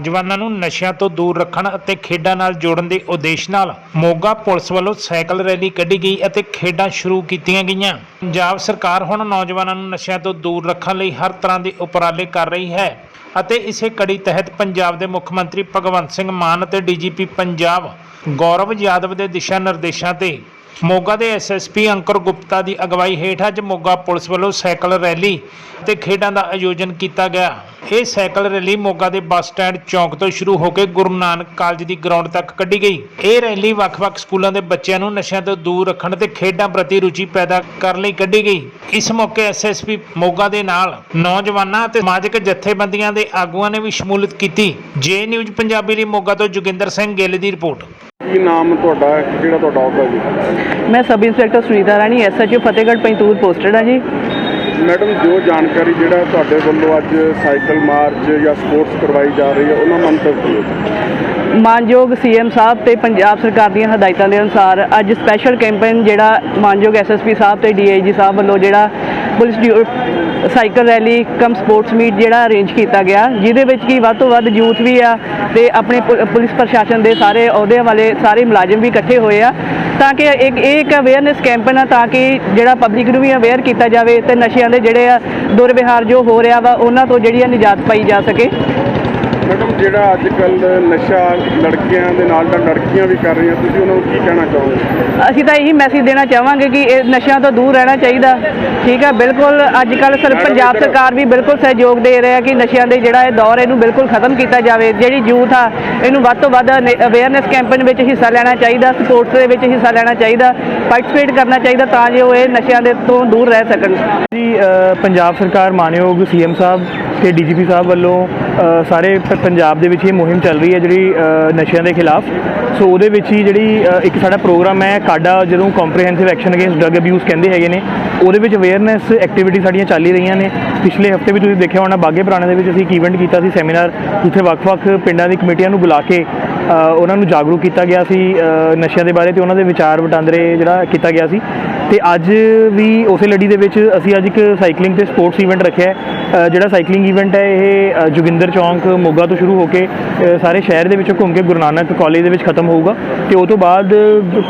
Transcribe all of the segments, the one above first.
ਨੌਜਵਾਨਾਂ ਨੂੰ ਨਸ਼ਿਆਂ ਤੋਂ ਦੂਰ ਰੱਖਣ ਅਤੇ ਖੇਡਾਂ ਨਾਲ ਜੋੜਨ ਦੇ ਉਦੇਸ਼ ਨਾਲ ਮੋਗਾ ਪੁਲਿਸ ਵੱਲੋਂ ਸਾਈਕਲ ਰੈਲੀ ਕੱਢੀ ਗਈ ਅਤੇ ਖੇਡਾਂ ਸ਼ੁਰੂ ਕੀਤੀਆਂ ਗਈਆਂ। ਪੰਜਾਬ ਸਰਕਾਰ ਹੁਣ ਨੌਜਵਾਨਾਂ ਨੂੰ ਨਸ਼ਿਆਂ ਤੋਂ ਦੂਰ ਰੱਖਣ ਲਈ ਹਰ ਤਰ੍ਹਾਂ ਦੇ ਉਪਰਾਲੇ ਕਰ ਰਹੀ ਹੈ ਅਤੇ ਇਸੇ ਕੜੀ ਤਹਿਤ ਪੰਜਾਬ ਦੇ ਮੁੱਖ ਮੰਤਰੀ ਭਗਵੰਤ ਸਿੰਘ ਮਾਨ ਅਤੇ ਡੀਜੀਪੀ ਪੰਜਾਬ ਗੌਰਵ ਯਾਦਵ ਦੇ ਦਿਸ਼ਾ ਨਿਰਦੇਸ਼ਾਂ ਤੇ ਮੋਗਾ ਦੇ ਐਸਐਸਪੀ ਅੰਕਰ ਗੁਪਤਾ ਦੀ ਅਗਵਾਈ ਹੇਠ ਅੱਜ ਮੋਗਾ ਪੁਲਿਸ ਵੱਲੋਂ ਸਾਈਕਲ ਰੈਲੀ ਤੇ ਖੇਡਾਂ ਦਾ ਆਯੋਜਨ ਕੀਤਾ ਗਿਆ। ਇਹ ਸਾਈਕਲ ਰੈਲੀ ਮੋਗਾ ਦੇ ਬੱਸ ਸਟੈਂਡ ਚੌਂਕ ਤੋਂ ਸ਼ੁਰੂ ਹੋ ਕੇ ਗੁਰੂ ਨਾਨਕ ਕਾਲਜ ਦੀ ਗਰਾਊਂਡ ਤੱਕ ਕੱਢੀ ਗਈ। ਇਹ ਰੈਲੀ ਵੱਖ-ਵੱਖ ਸਕੂਲਾਂ ਦੇ ਬੱਚਿਆਂ ਨੂੰ ਨਸ਼ਿਆਂ ਤੋਂ ਦੂਰ ਰੱਖਣ ਤੇ ਖੇਡਾਂ ਪ੍ਰਤੀ ਰੁਚੀ ਪੈਦਾ ਕਰਨ ਲਈ ਕੱਢੀ ਗਈ। ਇਸ ਮੌਕੇ ਐਸਐਸਪੀ ਮੋਗਾ ਦੇ ਨਾਲ ਨੌਜਵਾਨਾਂ ਅਤੇ ਸਮਾਜਿਕ ਜਥੇਬੰਦੀਆਂ ਦੇ ਆਗੂਆਂ ਨੇ ਵੀ ਸ਼ਮੂਲੀਅਤ ਕੀਤੀ। ਜੇ ਨਿਊਜ਼ ਪੰਜਾਬੀ ਲਈ ਮੋਗਾ ਤੋਂ ਜੋਗਿੰਦਰ ਸਿੰਘ ਗਿੱਲ ਦੀ ਰਿਪੋਰਟ। ਕੀ ਨਾਮ ਤੁਹਾਡਾ? ਕਿਹੜਾ ਤੁਹਾਡਾ ਅਹੁਦਾ ਜੀ ਮੈਂ sub inspector Sunita Rani SHO Fatehgarh Panjtoor posted ਹਾਂ ਜੀ ਮੈਡਮ ਜੋ ਜਾਣਕਾਰੀ ਜਿਹੜਾ ਤੁਹਾਡੇ ਵੱਲੋਂ ਅੱਜ ਸਾਈਕਲ ਮਾਰਚ ਜਾਂ ਸਪੋਰਟਸ ਕਰਵਾਈ ਜਾ ਰਹੀ ਹੈ ਉਹਨਾਂ ਮੰਤਵ ਕੀ ਹੈ ਮਾਨਯੋਗ ਸੀਐਮ ਸਾਹਿਬ ਤੇ ਪੰਜਾਬ ਸਰਕਾਰ ਦੀਆਂ ਹਦਾਇਤਾਂ ਦੇ ਅਨੁਸਾਰ ਅੱਜ ਸਪੈਸ਼ਲ ਕੈਂਪੇਨ ਜਿਹੜਾ ਮਾਨਯੋਗ ਐਸਐਸਪੀ ਸਾਹਿਬ ਤੇ ਡੀਆਈਜੀ ਸਾਹਿਬ ਵੱਲੋਂ ਜਿਹੜਾ ਪੁਲਿਸ ਡਿਊ- cycle rally, cum sports meet ਜਿਹੜਾ ਅਰੇਂਜ ਕੀਤਾ ਗਿਆ, ਜਿਹਦੇ ਵਿੱਚ ਕੀ ਵੱਧ ਤੋਂ ਵੱਧ ਯੂਥ ਵੀ ਆ ਤੇ ਆਪਣੇ ਪੁਲਿਸ ਪ੍ਰਸ਼ਾਸਨ ਦੇ ਸਾਰੇ ਅਹੁਦੇ ਵਾਲੇ ਸਾਰੇ ਮੁਲਾਜ਼ਮ ਵੀ ਇਕੱਠੇ ਹੋਏ ਆ, ਤਾਂ ਕਿ ਇੱਕ ਇਹ ਇੱਕ ਅਵੇਅਰਨੈਸ ਕੈਂਪ ਆ ਤਾਂ ਕਿ ਜਿਹੜਾ ਪਬਲਿਕ ਨੂੰ ਵੀ ਅਵੇਅਰ ਕੀਤਾ ਜਾਵੇ ਤੇ ਨਸ਼ਿਆਂ ਦੇ ਜਿਹੜੇ ਆ ਦੁਰਵਿਹਾਰ ਜੋ ਹੋ ਰਿਹਾ ਵਾ, ਉਹਨਾਂ ਤੋਂ ਜਿਹੜੀ ਆ ਨਿਜਾਤ ਪਾਈ ਜਾ ਸਕੇ। ਮੈਡਮ ਜਿਹੜਾ ਅੱਜ ਕੱਲ ਨਸ਼ਾ ਲੜਕਿਆਂ ਦੇ ਨਾਲ ਤਾਂ ਲੜਕੀਆਂ ਵੀ ਕਰ ਰਹੀਆਂ ਤੁਸੀਂ ਉਹਨਾਂ ਨੂੰ ਕੀ ਕਹਿਣਾ ਚਾਹੋਗੇ? ਅਸੀਂ ਤਾਂ ਇਹੀ ਮੈਸੇਜ ਦੇਣਾ ਚਾਹਾਂਗੇ ਕਿ ਇਹ ਨਸ਼ਿਆਂ ਤੋਂ ਦੂਰ ਰਹਿਣਾ ਚਾਹੀਦਾ। ਠੀਕ ਹੈ ਬਿਲਕੁਲ ਅੱਜ ਕੱਲ ਸਰ ਪੰਜਾਬ ਸਰਕਾਰ ਵੀ ਬਿਲਕੁਲ ਸਹਿਯੋਗ ਦੇ ਰਿਹਾ ਕਿ ਨਸ਼ਿਆਂ ਦੇ ਜਿਹੜਾ ਇਹ ਦੌਰ ਇਹਨੂੰ ਬਿਲਕੁਲ ਖਤਮ ਕੀਤਾ ਜਾਵੇ। ਜਿਹੜੀ ਯੂਥ ਆ ਇਹਨੂੰ ਵੱਧ ਤੋਂ ਵੱਧ ਅਵੇਅਰਨੈਸ ਕੈਂਪੇਨ ਵਿੱਚ ਹਿੱਸਾ ਲੈਣਾ ਚਾਹੀਦਾ ਸਪੋਰਟਸ ਦੇ ਵਿੱਚ ਹਿੱਸਾ ਲੈਣਾ ਚਾਹੀਦਾ ਪਾਰਟਿਸਿਪੇਟ ਕਰਨਾ ਚਾਹੀਦਾ ਤਾਂ ਜੋ ਇਹ ਨਸ਼ਿਆਂ ਦੇ ਤੋਂ ਦੂਰ ਰਹਿ ਸਕਣ। ਜੀ ਪੰਜਾਬ ਸਰਕਾਰ ਮਾਨਯੋਗ ਸੀਐਮ ਸਾਹਿਬ ਤੇ ਡੀਜੀਪੀ ਸਾਹਿਬ ਵੱਲੋਂ ਸਾਰੇ ਪੰਜਾਬ ਦੇ ਵਿੱਚ ਇਹ ਮੁਹਿੰਮ ਚੱਲ ਰਹੀ ਹੈ ਜਿਹੜੀ ਨਸ਼ਿਆਂ ਦੇ ਖਿਲਾਫ। ਸੋ ਉਹਦੇ ਵਿੱਚ ਹੀ ਜਿਹੜੀ ਇੱਕ ਸਾਡਾ ਪ੍ਰੋਗਰਾਮ ਹੈ ਕਾਡਾ ਜਦੋਂ comprehensive action against drug abuse ਕਹਿੰਦੇ ਹੈਗੇ ਨੇ, ਉਹਦੇ ਵਿੱਚ ਅਵੇਅਰਨੈਸ ਐਕਟੀਵਿਟੀ ਸਾਡੀਆਂ ਚੱਲ ਹੀ ਰਹੀਆਂ ਨੇ। ਪਿਛਲੇ ਹਫ਼ਤੇ ਵੀ ਤੁਸੀਂ ਦੇਖਿਆ ਹੋਣਾ, ਬਾਗੇ ਪੁਰਾਣੇ ਦੇ ਵਿੱਚ ਅਸੀਂ ਇੱਕ ਇਵੈਂਟ ਕੀਤਾ ਸੀ ਸੈਮੀਨਾਰ ਜਿੱਥੇ ਵੱਖ-ਵੱਖ ਪਿੰਡਾਂ ਦੀ ਕਮੇਟੀਆਂ ਨੂੰ ਬੁਲਾ ਕੇ ਉਹਨਾਂ ਨੂੰ ਜਾਗਰੂਕ ਕੀਤਾ ਗਿਆ ਸੀ ਨਸ਼ਿਆਂ ਦੇ ਬਾਰੇ ਤੇ ਉਹਨਾਂ ਦੇ ਵਿਚਾਰ ਵਟਾਂਦਰੇ ਜਿਹੜਾ ਕੀਤਾ ਗਿਆ ਸੀ। ਤੇ ਅੱਜ ਵੀ ਉਸੇ ਲੜੀ ਦੇ ਵਿੱਚ ਅਸੀਂ ਅੱਜ ਇੱਕ ਸਾਈਕਲਿੰਗ ਤੇ ਸਪੋਰਟਸ ਇਵੈਂਟ ਰੱਖਿਆ ਹੈ। ਜਿਹੜਾ ਸਾਈਕਲਿੰਗ ਇਵੈਂਟ ਹੈ, ਇਹ ਜੋਗਿੰਦਰ ਚੌਂਕ, ਮੋਗਾ ਤੋਂ ਸ਼ੁਰੂ ਹੋ ਕੇ ਸਾਰੇ ਸ਼ਹਿਰ ਦੇ ਵਿੱਚੋਂ ਘੁੰਮ ਕੇ ਗੁਰੂ ਨਾਨਕ ਕਾਲਜ ਦੇ ਵਿੱਚ ਖਤਮ ਹੋਊਗਾ। ਤੇ ਉਸ ਤੋਂ ਬਾਅਦ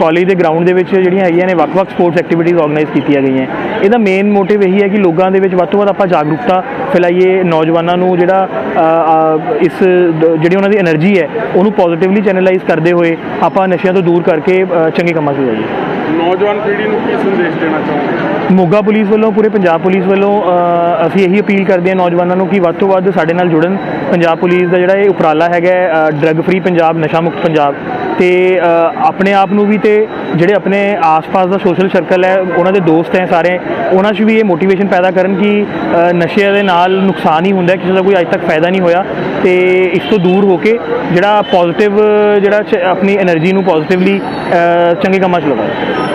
ਕਾਲਜ ਦੇ ਗਰਾਊਂਡ ਦੇ ਵਿੱਚ ਜਿਹੜੀਆਂ ਹੈਗੀਆਂ ਨੇ, ਵੱਖ-ਵੱਖ ਸਪੋਰਟਸ ਐਕਟੀਵਿਟੀਜ਼ ਆਰਗੇਨਾਈਜ਼ ਕੀਤੀਆਂ ਗਈਆਂ ਇਹਦਾ ਮੇਨ ਮੋਟਿਵ ਇਹੀ ਹੈ ਕਿ ਲੋਕਾਂ ਦੇ ਵਿੱਚ ਵੱਧ ਤੋਂ ਵੱਧ ਆਪਾਂ ਜਾਗਰੂਕਤਾ ਫੈਲਾਈਏ। ਨੌਜਵਾਨਾਂ ਨੂੰ ਜਿਹੜਾ ਇਸ ਜਿਹੜੀ ਉਹਨਾਂ ਦੀ એનર્ਜੀ ਹੈ, ਉਹਨੂੰ ਪੋਜ਼ਿਟਿਵ ਪੋਜ਼ਿਟਿਵਲੀ ਚੈਨਲਾਈਜ਼ ਕਰਦੇ ਹੋਏ ਆਪਾਂ ਨਸ਼ਿਆਂ ਤੋਂ ਦੂਰ ਕਰਕੇ ਚੰਗੇ ਕੰਮਾਂ 'ਚ ਜਾਈਏ। ਨੌਜਵਾਨ ਪੀੜ੍ਹੀ ਨੂੰ ਕੀ ਸੰਦੇਸ਼ ਦੇਣਾ ਚਾਹੋਗੇ? ਮੋਗਾ ਪੁਲਿਸ ਵੱਲੋਂ ਪੂਰੇ ਪੰਜਾਬ ਪੁਲਿਸ ਵੱਲੋਂ ਅਸੀਂ ਇਹੀ ਅਪੀਲ ਕਰਦੇ ਹਾਂ ਨੌਜਵਾਨਾਂ ਨੂੰ ਕਿ ਵੱਧ ਤੋਂ ਵੱਧ ਸਾਡੇ ਨਾਲ ਜੁੜਨ। ਪੰਜਾਬ ਪੁਲਿਸ ਦਾ ਜਿਹੜਾ ਇਹ ਉਪਰਾਲਾ ਹੈਗਾ ਡਰੱਗ ਫ੍ਰੀ ਪੰਜਾਬ ਨਸ਼ਾ ਮੁਕਤ ਪੰਜਾਬ। ਤੇ ਆਪਣੇ ਆਪ ਨੂੰ ਵੀ ਤੇ ਜਿਹੜੇ ਆਪਣੇ ਆਸ-ਪਾਸ ਦਾ ਸੋਸ਼ਲ ਸਰਕਲ ਹੈ, ਉਹਨਾਂ ਦੇ ਦੋਸਤ ਹੈ ਸਾਰੇ, ਉਹਨਾਂ 'ਚ ਵੀ ਇਹ ਮੋਟੀਵੇਸ਼ਨ ਪੈਦਾ ਕਰਨ ਕਿ ਨਸ਼ੇ ਦੇ ਨਾਲ ਨੁਕਸਾਨ ਹੀ ਹੁੰਦਾ ਕਿਸੇ ਦਾ ਕੋਈ ਅਜ ਤੱਕ ਫਾਇਦਾ ਨਹੀਂ ਹੋਇਆ। ਤੇ ਇਸ ਤੋਂ ਦੂਰ ਹੋ ਕੇ ਜਿਹੜਾ ਪੋਜ਼ਿਟਿਵ ਜਿਹੜਾ ਆਪਣੀ એનર્ਜੀ ਨੂੰ ਪੋਜ਼ਿਟਿਵਲੀ ਚੰਗੇ ਕੰਮਾਂ 'ਚ ਲਗਾਓ।